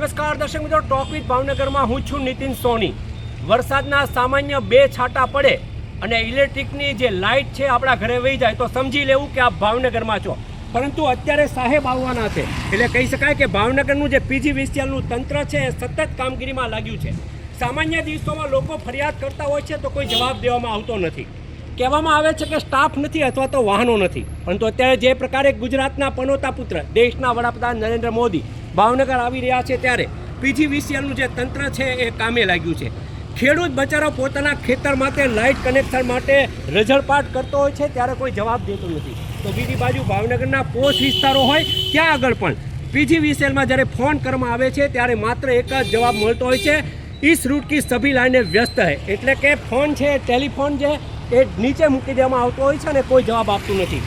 નમસ્કાર, દર્શક મિત્રો, ટોક વિથ ભાવનગરમાં હું છું નીતિન સોની. વરસાદના સામાન્ય બે છાંટા પડે અને ઇલેક્ટ્રિકની જે લાઇટ છે આપણા ઘરે વહી જાય, તો સમજી લેવું કે આપ ભાવનગરમાં છો. પરંતુ અત્યારે સાહેબ આવવાના છે. એટલે કહી શકાય કે ભાવનગરનું જે પીજી વિસ્યાલનું તંત્ર છે, એ સતત કામગીરીમાં લાગ્યું છે. સામાન્ય દિવસોમાં લોકો ફરિયાદ કરતા હોય છે, તો કોઈ જવાબ દેવામાં આવતો નથી. કહેવામાં આવે છે કે સ્ટાફ નથી અથવા તો વાહનો નથી. પરંતુ અત્યારે જે પ્રકારે ગુજરાતના પનોતા પુત્ર, દેશના વડાપ્રધાન નરેન્દ્ર મોદી ભાવનગર આવી રહ્યા છે ત્યારે પીજીવીસીએલનું જે તંત્ર છે એ કામે લાગ્યું છે. ખેડૂત બચારો પોતાના ખેતર માટે લાઇટ કનેક્શન માટે રઝળપાટ કરતો હોય છે ત્યારે કોઈ જવાબ દેતો નથી. તો બીજી બાજુ ભાવનગરના પોષ વિસ્તારો હોય ત્યાં આગળ પણ પીજીવીસીએલમાં જ્યારે ફોન કરવામાં આવે છે ત્યારે માત્ર એક જ જવાબ મળતો હોય છે, ઈસ રૂટ કી સભી લાઈને વ્યસ્ત હે. એટલે કે ફોન છે, ટેલિફોન છે, એ નીચે મૂકી દેવામાં આવતો હોય છે અને કોઈ જવાબ આપતું નથી.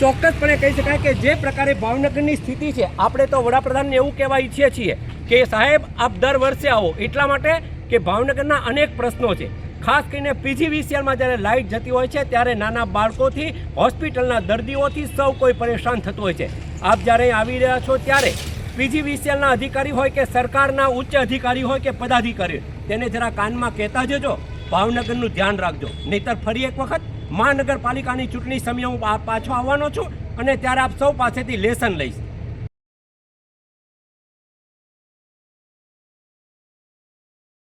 ચોક્કસપણે કહી શકાય કે જે પ્રકારે ભાવનગરની સ્થિતિ છે, આપણે તો વડાપ્રધાનને એવું કહેવા ઈચ્છીએ છીએ કે સાહેબ, આપ દર વર્ષે આવો. એટલા માટે કે ભાવનગરના અનેક પ્રશ્નો છે. ખાસ કરીને પીજીવીસીએલમાં જ્યારે લાઇટ જતી હોય છે, ત્યારે નાના બાળકોથી, હોસ્પિટલના દર્દીઓથી સૌ કોઈ પરેશાન થતું હોય છે. આપ જ્યારે આવી રહ્યા છો ત્યારે પીજીવીસીએલના અધિકારી હોય કે સરકારના ઉચ્ચ અધિકારી હોય કે પદાધિકારી તેને જરા કાનમાં કહેતા જજો. ભાવનગરનું ધ્યાન રાખજો. નહીતર ફરી એક વખત મહાનગરપાલિકાની ચૂંટણી સમયે હું પાછો આવવાનો છું અને ત્યારે આપ સૌ પાસેથી લેસન લઈશ.